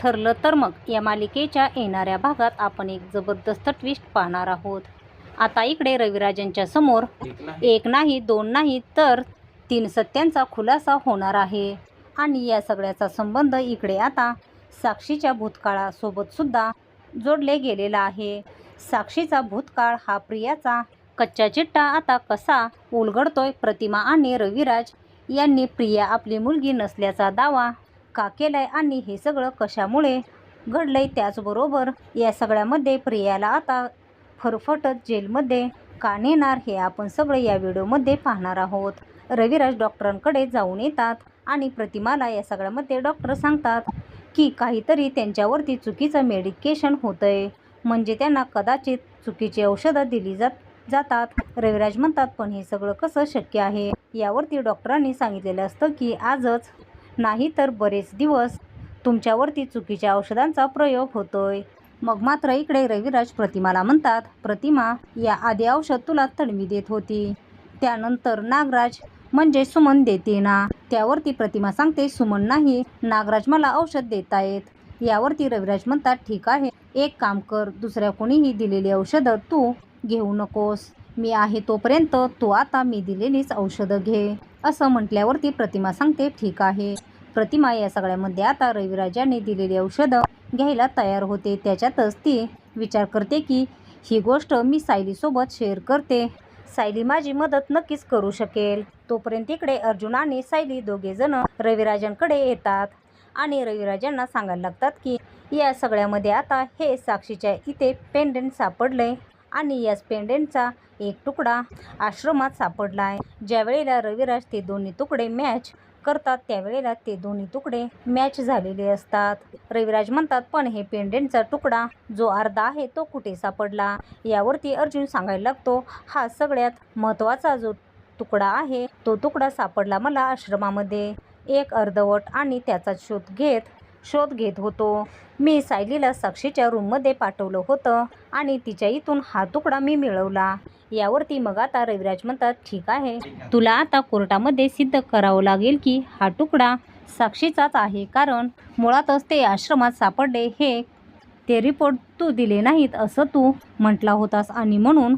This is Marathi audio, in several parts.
ठरलं तर मग या मालिकेच्या येणाऱ्या भागात आपण एक जबरदस्त ट्विस्ट पाहणार आहोत. आता इकडे रविराजांच्या समोर एक नाही. दोन नाही तर तीन सत्यांचा खुलासा होणार आहे. आणि या सगळ्याचा संबंध इकडे आता साक्षीच्या भूतकाळासोबत सुद्धा जोडले गेलेला आहे. साक्षीचा भूतकाळ हा प्रियाचा कच्चा चिट्टा आता कसा उलगडतोय प्रतिमा आणि रविराज यांनी प्रिया आपली मुलगी नसल्याचा दावा का केलाय आणि हे सगळं कशामुळे घडलंय त्याचबरोबर या सगळ्यामध्ये प्रियाला आता फरफटत जेलमध्ये का नेणार हे आपण सगळं या व्हिडिओमध्ये पाहणार आहोत. रविराज डॉक्टरांकडे जाऊन येतात आणि प्रतिमाला या सगळ्यामध्ये डॉक्टर सांगतात की काहीतरी त्यांच्यावरती चुकीचं मेडिकेशन होतंय. म्हणजे त्यांना कदाचित चुकीची औषधं दिली जात जातात. रविराज म्हणतात पण हे सगळं कसं शक्य आहे? यावरती डॉक्टरांनी सांगितलेलं असतं की आजच नाही तर बरेच दिवस तुमच्यावरती चुकीच्या औषधांचा प्रयोग होतोय. मग मात्र इकडे रविराज प्रतिमाला म्हणतात प्रतिमा या आधी औषध तुला तडवी देत होती. त्यानंतर नागराज म्हणजे सुमन देते ना. त्यावरती प्रतिमा सांगते सुमन नाही नागराज मला औषध देत आहेत यावरती रविराज म्हणतात ठीक आहे एक काम कर दुसऱ्या कोणीही दिलेली औषधं तू घेऊ नकोस. मी आहे तोपर्यंत तू आता मी दिलेलीच औषधं घे. असं म्हटल्यावरती प्रतिमा सांगते ठीक आहे. प्रतिमा या सगळ्यामध्ये आता रविराजांनी दिलेली औषधं घ्यायला तयार होते. त्याच्यातच ती विचार करते की ही गोष्ट मी सायलीसोबत शेअर करते. सायली माझी मदत नक्कीच करू शकेल. तोपर्यंत इकडे अर्जुन आणि सायली दोघेजण रविराजांकडे येतात आणि रविराजांना सांगायला लागतात की या सगळ्यामध्ये आता हे साक्षीच्या इथे पेंडेंट सापडले आणि याच पेंडेंटचा एक तुकडा आश्रमात सापडला आहे ज्यावेळेला रविराज ते दोन्ही तुकडे मॅच करतात त्यावेळेला ते दोन्ही तुकडे मॅच झालेले असतात. रविराज म्हणतात पण हे पेंडेंटचा तुकडा जो अर्धा आहे तो कुठे सापडला? यावरती अर्जुन सांगायला लागतो हा सगळ्यात महत्त्वाचा जो तुकडा आहे तो तुकडा सापडला मला आश्रमामध्ये. एक अर्धवट आणि त्याचा शोध घेत शोध घेत होतो. मी सायलीला साक्षीच्या रूममध्ये पाठवलं होतं आणि तिच्या इथून हा तुकडा मी मिळवला. यावरती मग आता रविराज म्हणतात ठीक आहे. तुला आता कोर्टामध्ये सिद्ध करावं लागेल की हा तुकडा साक्षीचाच आहे. कारण मुळातच ते आश्रमात सापडले. हे ते रिपोर्ट तू दिले नाहीत असं तू म्हटला होतास. आणि म्हणून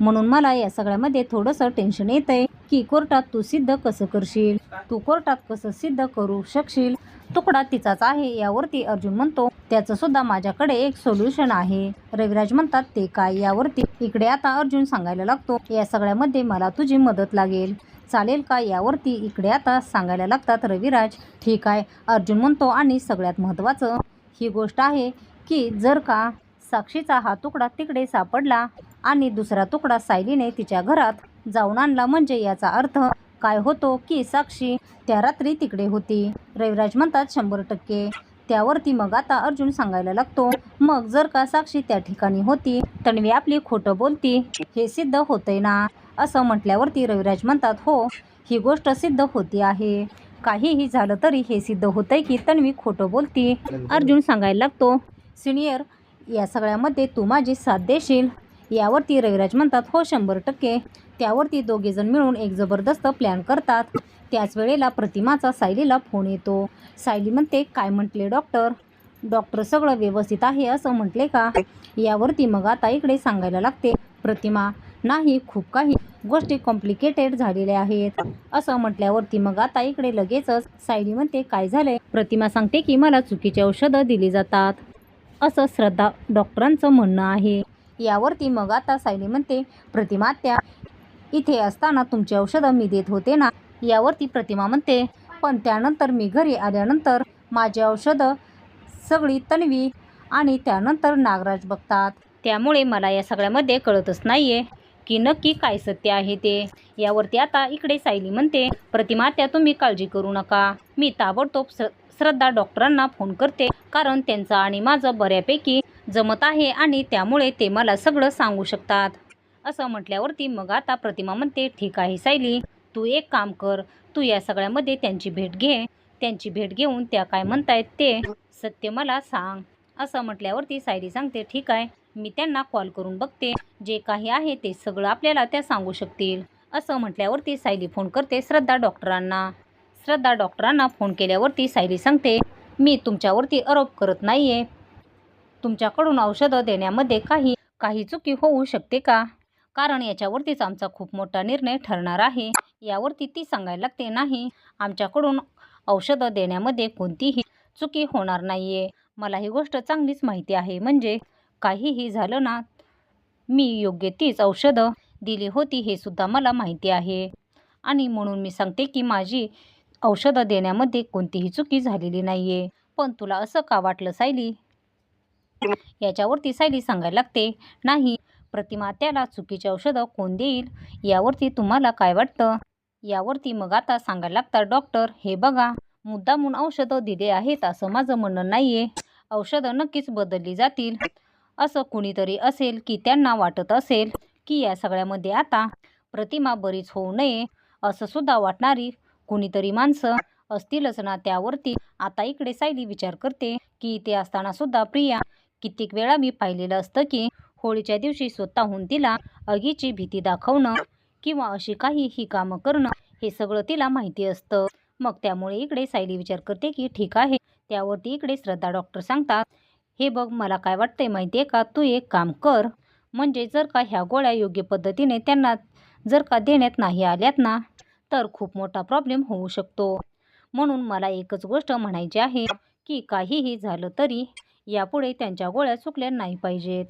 म्हणून मला या सगळ्यामध्ये थोडंसं टेन्शन येतं आहे की कोर्टात तू सिद्ध कसं करशील? तू कोर्टात कसं सिद्ध करू शकशील? तुकडा तिचाच आहे यावरती अर्जुन म्हणतो त्याचं सुद्धा माझ्याकडे एक सोल्युशन आहे. रविराज म्हणतात ते काय यावरती? इकडे आता अर्जुन सांगायला लागतो या सगळ्यामध्ये मला तुझी मदत लागेल. चालेल का यावरती? इकडे आता सांगायला लागतात रविराज. ठीक आहे. अर्जुन म्हणतो आणि सगळ्यात महत्त्वाचं ही गोष्ट आहे की जर का साक्षीचा हा तुकडा तिकडे सापडला आणि दुसरा तुकडा सायलीने तिच्या घरात जाऊन आणला म्हणजे याचा अर्थ काय होतो की साक्षी त्या रात्री तिकडे होती. रविराज म्हणतात शंभर टक्के. त्यावरती मग आता अर्जुन सांगायला लागतो मग जर का साक्षी त्या ठिकाणी होती तन्वी आपली खोटं बोलती हे सिद्ध होतंय ना? असं म्हटल्यावरती रविराज म्हणतात हो ही गोष्ट सिद्ध होती आहे. काहीही झालं तरी हे सिद्ध होतंय की तन्वी खोटं बोलती. अर्जुन सांगायला लागतो सिनियर या सगळ्यामध्ये तू माझी साथ देशील. यावरती रविराज म्हणतात हो शंभर टक्के. त्यावरती दोघेजण मिळून एक जबरदस्त प्लॅन करतात. त्याच वेळेला प्रतिमाचा सायलीला फोन येतो. सायली म्हणते काय म्हटले डॉक्टर डॉक्टर सगळं व्यवस्थित आहे असं म्हटले का? यावरती मग आता इकडे सांगायला लागते प्रतिमा नाही खूप काही गोष्टी कॉम्प्लिकेटेड झालेल्या आहेत. असं म्हटल्यावरती मग आता इकडे लगेचच सायली म्हणते काय झालंय? प्रतिमा सांगते की मला चुकीची औषधं दिली जातात. असं श्रद्धा डॉक्टरांचं म्हणणं आहे. यावरती मग आता सायली म्हणते प्रतिमा त्या इथे असताना तुमची औषधं मी देत होते ना यावरती प्रतिमा म्हणते. पण त्यानंतर मी घरी आल्यानंतर माझी औषधं सगळी तन्वी आणि त्यानंतर नागराज बघतात. त्यामुळे मला या सगळ्यामध्ये कळतच नाही आहे की नक्की काय सत्य आहे ते. यावरती आता इकडे सायली म्हणते प्रतिमा त्या तुम्ही काळजी करू नका. मी ताबडतोब श्रद्धा डॉक्टरांना फोन करते कारण त्यांचं आणि माझं बऱ्यापैकी जमत आहे आणि त्यामुळे ते मला सगळं सांगू शकतात. असं म्हटल्यावरती मग आता प्रतिमा म्हणते ठीक आहे सायली तू एक काम कर. तू या सगळ्यामध्ये त्यांची भेट घे. त्यांची भेट घेऊन त्या काय म्हणतायत ते सत्य मला सांग. असं म्हटल्यावरती सायली सांगते ठीक आहे मी त्यांना कॉल करून बघते. जे काही आहे ते सगळं आपल्याला त्या सांगू शकतील. असं म्हटल्यावरती सायली फोन करते श्रद्धा डॉक्टरांना. श्रद्धा डॉक्टरांना फोन केल्यावरती सायली सांगते मी तुमच्यावरती आरोप करत नाही आहे तुमच्याकडून औषधं देण्यामध्ये काही काही चुकी होऊ शकते का? कारण याच्यावरतीच आमचा खूप मोठा निर्णय ठरणार आहे. यावरती ती सांगायला लागते नाही आमच्याकडून औषधं देण्यामध्ये कोणतीही चुकी होणार नाही आहे मला ही गोष्ट चांगलीच माहिती आहे. म्हणजे काहीही झालं ना मी योग्य तीच औषधं दिली होती हे सुद्धा मला माहिती आहे. आणि म्हणून मी सांगते की माझी औषधं देण्यामध्ये कोणतीही चुकी झालेली नाही आहे पण तुला असं का वाटलं सायली? याच्यावरती सायली सांगायला लागते नाही प्रतिमा त्याला चुकीचे औषधं कोण देईल यावरती तुम्हाला काय वाटतं? यावरती मग आता सांगायला लागतात डॉक्टर हे बघा मुद्दामून औषधं दिले आहेत असं माझं म्हणणं नाही आहे औषधं नक्कीच बदलली जातील. असं कुणीतरी असेल की त्यांना वाटत असेल की या सगळ्यामध्ये आता प्रतिमा बरीच होऊ नये असं सुद्धा वाटणारी कुणीतरी माणसं असतीलच ना त्यावरती. आता इकडे सायली विचार करते की इथे असताना सुद्धा प्रिया कित्येक वेळा मी पाहिलेलं असतं की होळीच्या दिवशी स्वतःहून तिला आगीची भीती दाखवणं किंवा अशी काही ही कामं करणं हे सगळं तिला माहिती असतं. मग त्यामुळे इकडे सायली विचार करते की ठीक आहे. त्यावरती इकडे श्रद्धा डॉक्टर सांगतात हे बघ मला काय वाटतंय माहिती आहे का? तू एक काम कर. म्हणजे जर का ह्या गोळ्या योग्य पद्धतीने त्यांना जर का देण्यात नाही आल्यात ना तर खूप मोठा प्रॉब्लेम होऊ शकतो. म्हणून मला एकच गोष्ट म्हणायची आहे की काहीही झालं तरी यापुढे त्यांच्या गोळ्या चुकल्या नाही पाहिजेत.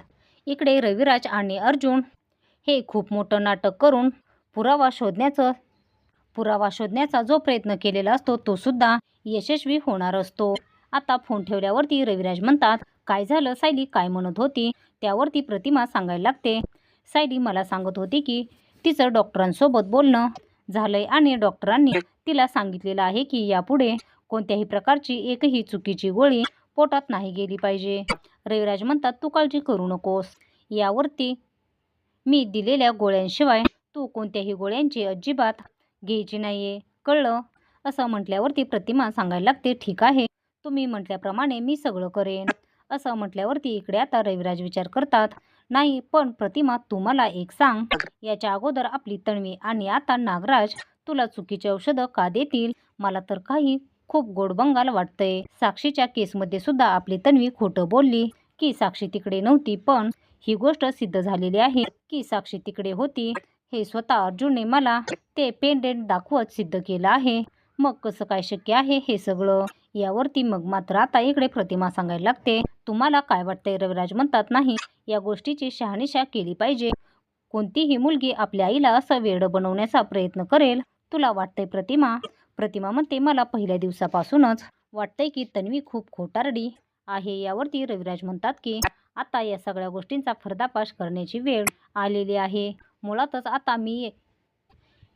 इकडे रविराज आणि अर्जुन हे खूप मोठं नाटक करून पुरावा शोधण्याचं पुरावा शोधण्याचा जो प्रयत्न केलेला असतो तो सुद्धा यशस्वी होणार असतो. आता फोन ठेवल्यावरती रविराज म्हणतात काय झालं सायली? काय म्हणत होती? त्यावरती प्रतिमा सांगायला लागते. सायली मला सांगत होती की तिचं डॉक्टरांसोबत बोलणं झालंय आणि डॉक्टरांनी तिला सांगितलेलं आहे की यापुढे कोणत्याही प्रकारची एकही चुकीची गोळी पोटात नाही गेली पाहिजे. रविराज म्हणतात तू काळजी करू नकोस. यावरती मी दिलेल्या गोळ्यांशिवाय तू कोणत्याही गोळ्यांची अजिबात घ्यायची नाही आहे कळलं? असं म्हटल्यावरती प्रतिमा सांगायला लागते ठीक आहे. तुम्ही म्हटल्याप्रमाणे मी सगळं करेन. असं म्हटल्यावरती इकडे आता रविराज विचार करतात नाही पण प्रतिमा तू मला एक सांग. याच्या अगोदर आपली तणवी आणि आता नागराज तुला चुकीचे औषधं का देतील? मला तर काही खूप गोडबंगाल वाटतंय. साक्षीच्या केसमध्ये सुद्धा आपली तन्वी खोटं बोलली की साक्षी तिकडे नव्हती पण ही गोष्ट सिद्ध झालेली आहे की साक्षी तिकडे होती. हे स्वतः अर्जुनने मला ते पेंडेंट दाखवत सिद्ध केलं आहे. मग कसं काय शक्य आहे हे सगळं? यावरती मग मात्र आता इकडे प्रतिमा सांगायला लागते. तुम्हाला काय वाटतंय रविराज म्हणतात नाही या गोष्टीची शहानिशा केली पाहिजे. कोणतीही मुलगी आपल्या आईला असं वेळ बनवण्याचा प्रयत्न करेल. तुला वाटतंय प्रतिमा प्रतिमा म्हणते मला पहिल्या दिवसापासूनच वाटतंय की तन्वी खूप खोटारडी आहे. यावरती रविराज म्हणतात की आता या सगळ्या गोष्टींचा पर्दाफाश करण्याची वेळ आलेली आहे. मुळातच आता मी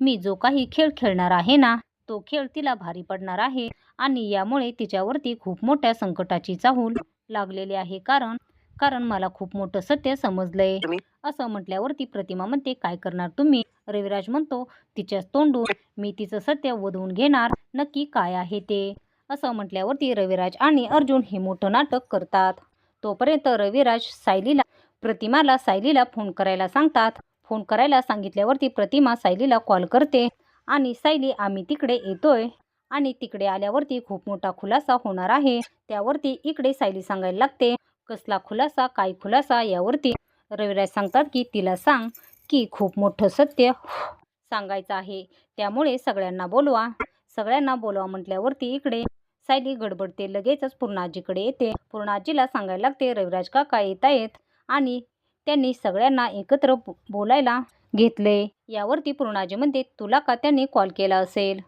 मी जो काही खेळ खेळणार आहे ना तो खेळ तिला भारी पडणार आहे आणि यामुळे तिच्यावरती खूप मोठ्या संकटाची चाहूल लागलेली आहे. कारण कारण मला खूप मोठं सत्य समजलंय. असं म्हटल्यावरती प्रतिमा म्हणते काय करणार तुम्ही? रविराज म्हणतो तिच्या तोंडून मी तिचं सत्य वधवून घेणार. नक्की काय आहे ते? असं म्हटल्यावरती रविराज आणि अर्जुन हे मोठं नाटक करतात. तोपर्यंत रविराज सायलीला प्रतिमाला सायलीला फोन करायला सांगतात. फोन करायला सांगितल्यावरती प्रतिमा सायलीला कॉल करते आणि सायली आम्ही तिकडे येतोय आणि तिकडे आल्यावरती खूप मोठा खुलासा होणार आहे. त्यावरती इकडे सायली सांगायला लागते. कसला खुलासा काय खुलासा यावरती रविराज सांगतात की तिला सांग की खूप मोठं सत्य सांगायचं आहे. त्यामुळे सगळ्यांना बोलवा. सगळ्यांना बोलवा म्हटल्यावरती इकडे सायली गडबडते. लगेचच पूर्णाजीकडे येते. पूर्णाजीला सांगायला लागते रविराज काका येत आहेत. आणि त्यांनी सगळ्यांना एकत्र बोलायला घेतले. यावरती पूर्णाजी म्हणते तुला का त्यांनी कॉल केला असेल?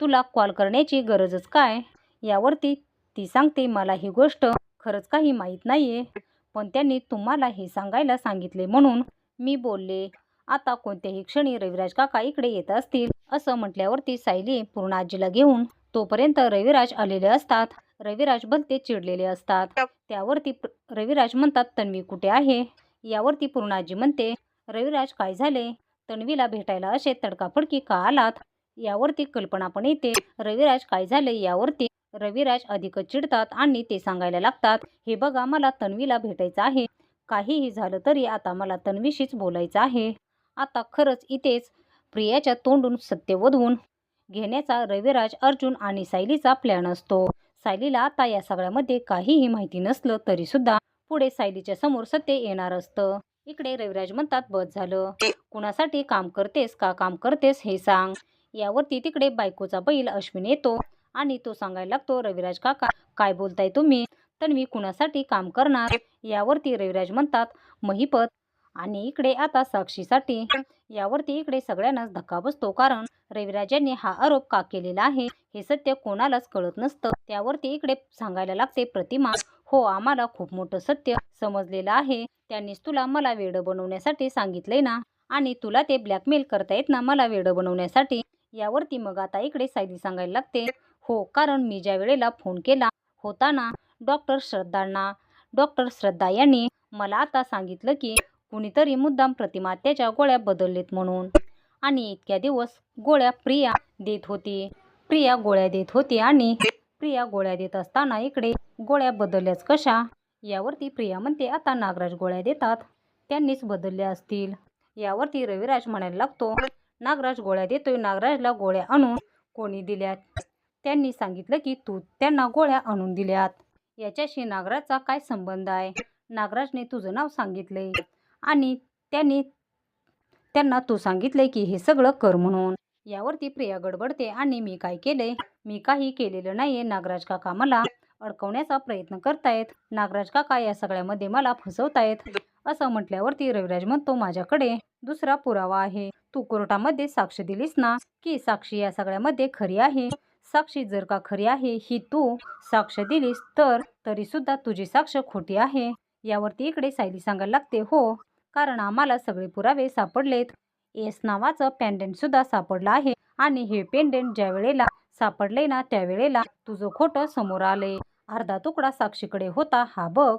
तुला कॉल करण्याची गरजच काय? यावरती ती सांगते मला ही गोष्ट खरंच काही माहीत नाही आहे पण त्यांनी तुम्हाला हे सांगायला सांगितले म्हणून मी बोलले आता कोणत्याही क्षणी रविराज काका इकडे येत असतील असं म्हटल्यावरती सायली पूर्णाजीला घेऊन तोपर्यंत रविराज आलेले असतात. रविराज भलते चिडलेले असतात. त्यावरती रविराज म्हणतात तन्वी कुठे आहे? यावरती पूर्णाजी म्हणते रविराज काय झाले? तन्वीला भेटायला असे तडकाफडकी का आलात? यावरती कल्पना पण येते रविराज काय झाले? यावरती रविराज अधिकच चिडतात आणि ते सांगायला लागतात हे बघा मला तन्वीला भेटायचं आहे. काहीही झालं तरी आता मला तन्वीशीच बोलायचं आहे. आता खरंच इथेच प्रियाच्या तोंडून सत्य वधवून घेण्याचा रविराज अर्जुन आणि सायलीचा प्लॅन असतो. सायलीला आता या सगळ्यामध्ये काहीही माहिती नसलं तरीसुद्धा पुढे सायलीच्या समोर सत्य येणार असतं. इकडे रविराज म्हणतात बस झालं. कुणासाठी काम करतेस का काम करतेस हे सांग. यावरती तिकडे बायकोचा बैल अश्विन येतो. आणि तो सांगायला लागतो रविराज काका काय बोलताय तुम्ही? तन्वी कुणासाठी काम करणार? यावरती रविराज म्हणतात महिपत आणि इकडे आता साक्षीसाठी यावरती इकडे सगळ्यांनाच धक्का बसतो कारण रविराज यांनी हा आरोप का केलेला आहे हे सत्य कोणालाच कळत नसतं. त्यावरती इकडे सांगायला लागते प्रतिमा हो आम्हाला खूप मोठं सत्य समजलेलं आहे. त्यांनीच तुला मला वेडं बनवण्यासाठी सांगितले ना. आणि तुला ते ब्लॅकमेल करता येत ना मला वेडं बनवण्यासाठी. यावरती मग आता इकडे सायली सांगायला लागते हो कारण मी ज्या वेळेला फोन केला होता ना डॉक्टर श्रद्धांना डॉक्टर श्रद्धा यांनी मला आता सांगितलं की कुणीतरी मुद्दाम प्रतिमा त्याच्या गोळ्या बदललेत म्हणून. आणि इतक्या दिवस गोळ्या प्रिया देत होती. प्रिया गोळ्या देत होती आणि प्रिया गोळ्या देत असताना इकडे गोळ्या बदलल्याच कशा? यावरती प्रिया म्हणते आता नागराज गोळ्या देतात. त्यांनीच बदलल्या असतील. यावरती रविराज म्हणायला लागतो नागराज गोळ्या देतोय. नागराजला गोळ्या आणून कोणी दिल्यात? त्यांनी सांगितलं की तू त्यांना गोळ्या आणून दिल्यात. याच्याशी नागराजचा काय संबंध आहे? नागराजने तुझं नाव सांगितले. आणि त्यांनी त्यांना तू सांगितले की हे सगळं कर म्हणून. यावरती प्रिया गडबडते आणि मी काय केले? मी काही केलेलं नाहीये नागराज काका मला अडकवण्याचा प्रयत्न करतायत. नागराज काका या सगळ्यामध्ये मला फसवतायत. असं म्हटल्यावरती रविराज म्हणतो माझ्याकडे दुसरा पुरावा आहे. तू कोर्टामध्ये साक्ष दिलीस ना? की साक्षी या सगळ्यामध्ये खरी आहे? साक्षी जर का खरी आहे ही तू साक्ष दिलीस तर तरी सुद्धा तुझी साक्ष खोटी आहे. यावरती इकडे सायली सांगायला लागते हो कारण आम्हाला सगळे पुरावे सापडलेत. एस नावाचं पेंडेंट सुद्धा सापडलं आहे आणि हे पेंडेंट ज्या वेळेला सापडले ना त्यावेळेला तुझं खोटं समोर आले अर्धा तुकडा साक्षीकडे होता हा बघ.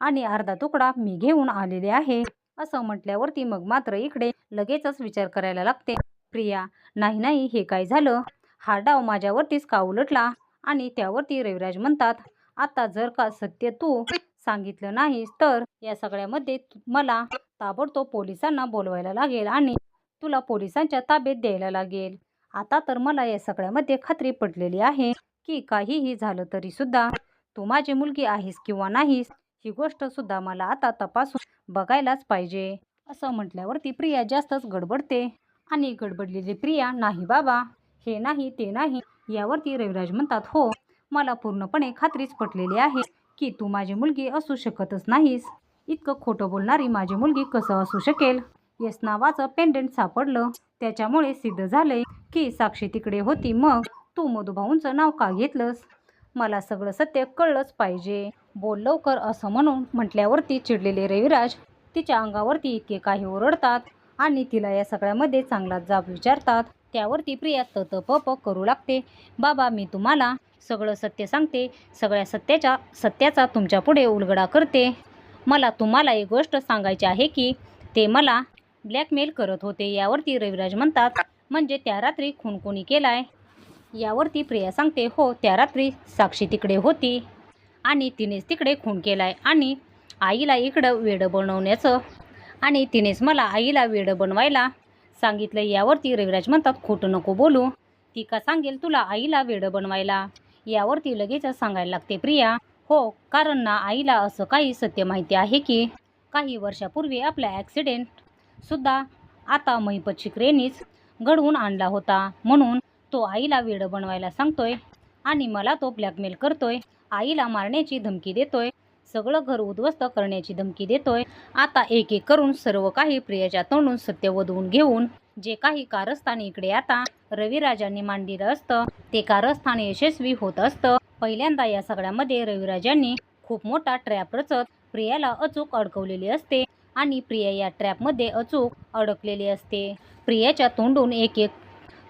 आणि अर्धा तुकडा मी घेऊन आलेले आहे. असं म्हटल्यावरती मग मात्र इकडे लगेचच विचार करायला लागते. प्रिया नाही नाही हे काय झालं? हा डाव माझ्यावरतीच का उलटला? आणि त्यावरती रविराज म्हणतात आता जर का सत्य तू सांगितलं नाहीस तर या सगळ्यामध्ये मला ताबडतोब पोलिसांना बोलवायला लागेल आणि तुला पोलिसांच्या ताब्यात द्यायला लागेल. आता तर मला या सगळ्यामध्ये खात्री पटलेली आहे की काहीही झालं तरी सुद्धा तू माझी मुलगी आहेस किंवा नाहीस ही गोष्ट सुद्धा मला आता तपासून बघायलाच पाहिजे. असं म्हटल्यावरती प्रिया जास्तच गडबडते. आणि गडबडलेली प्रिया नाही बाबा. हे नाही ते नाही यावरती रविराज म्हणतात हो मला पूर्णपणे खात्रीच पटलेली आहे की तू माझी मुलगी असू शकतच नाहीस. इतकं खोटं बोलणारी माझी मुलगी कसं असू शकेल? यस नावाचं पेंडंट सापडलं. त्याच्यामुळे सिद्ध झालंय की साक्षी तिकडे होती मग तू मधुभाऊंचं नाव का घेतलंस? मला सगळं सत्य कळलंच पाहिजे. बोल लवकर असं म्हणून म्हटल्यावरती चिडलेले रविराज तिच्या अंगावरती इतके काही ओरडतात आणि तिला या सगळ्यामध्ये चांगला जाब विचारतात. त्यावरती प्रिया तत पप करू लागते. बाबा मी तुम्हाला सगळं सत्य सांगते. सगळ्या सत्याच्या सत्याचा तुमच्यापुढे उलगडा करते. मला तुम्हाला एक गोष्ट सांगायची आहे की ते मला ब्लॅकमेल करत होते. यावरती रविराज म्हणतात म्हणजे त्या रात्री खून कोणी केलाय? यावरती प्रिया सांगते हो त्या रात्री साक्षी तिकडे होती आणि तिनेच तिकडे खून केलाय आणि आईला इकडं वेडं बनवण्याचं आणि तिनेच मला आईला वेडं बनवायला सांगितलं यावरती रविराज म्हणतात खोटं नको बोलू. ती का सांगेल तुला आईला वेडं बनवायला? यावरती लगेच सांगायला लागते प्रिया. हो कारण ना आईला असं काही सत्य माहिती आहे की काही वर्षापूर्वी आपला ॲक्सिडेंट सुद्धा आता महिपत शिकरेनीच घडवून आणला होता. म्हणून तो आईला वेडं बनवायला सांगतोय आणि मला तो ब्लॅकमेल करतोय. आईला मारण्याची धमकी देतोय. सगळं घर उद्ध्वस्त करण्याची धमकी देतोय. आता एक एक करून सर्व काही प्रियाच्या तोंडून सत्य वधवून घेऊन जे काही कारस्थान इकडे आता रविराजांनी मांडलेलं असतं ते कारस्थान यशस्वी होत असतं. पहिल्यांदा या सगळ्यामध्ये रविराजांनी खूप मोठा ट्रॅप रचत प्रियाला अचूक अडकवलेली असते आणि प्रिया या ट्रॅपमध्ये अचूक अडकलेली असते. प्रियाच्या तोंडून एक एक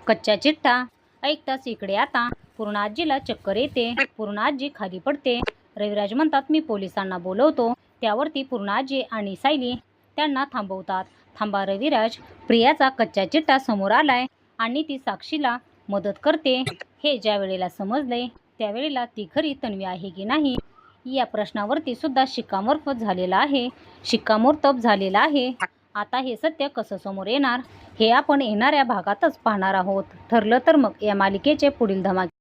कच्चा चिठ्ठा ऐकताच इकडे आता पूर्णाजीला चक्कर येते. पूर्णाजी खाली पडते. रविराज म्हणतात मी पोलिसांना बोलवतो त्यावरती पूर्णाजी आणि सायली त्यांना थांबवतात. थांबा रविराज प्रियाचा कच्चा चिट्टा समोर आलाय आणि ती साक्षीला मदत करते. हे ज्या वेळेला समजले त्यावेळेला ती खरी तन्वी आहे की नाही? या प्रश्नावरती सुद्धा शिक्कामोर्फत झालेला आहे. शिक्कामोर्तब झालेला आहे. आता हे सत्य कसं समोर येणार? हे आपण येणाऱ्या भागातच पाहणार आहोत. ठरलं तर मग या मालिकेचे पुढील धमाके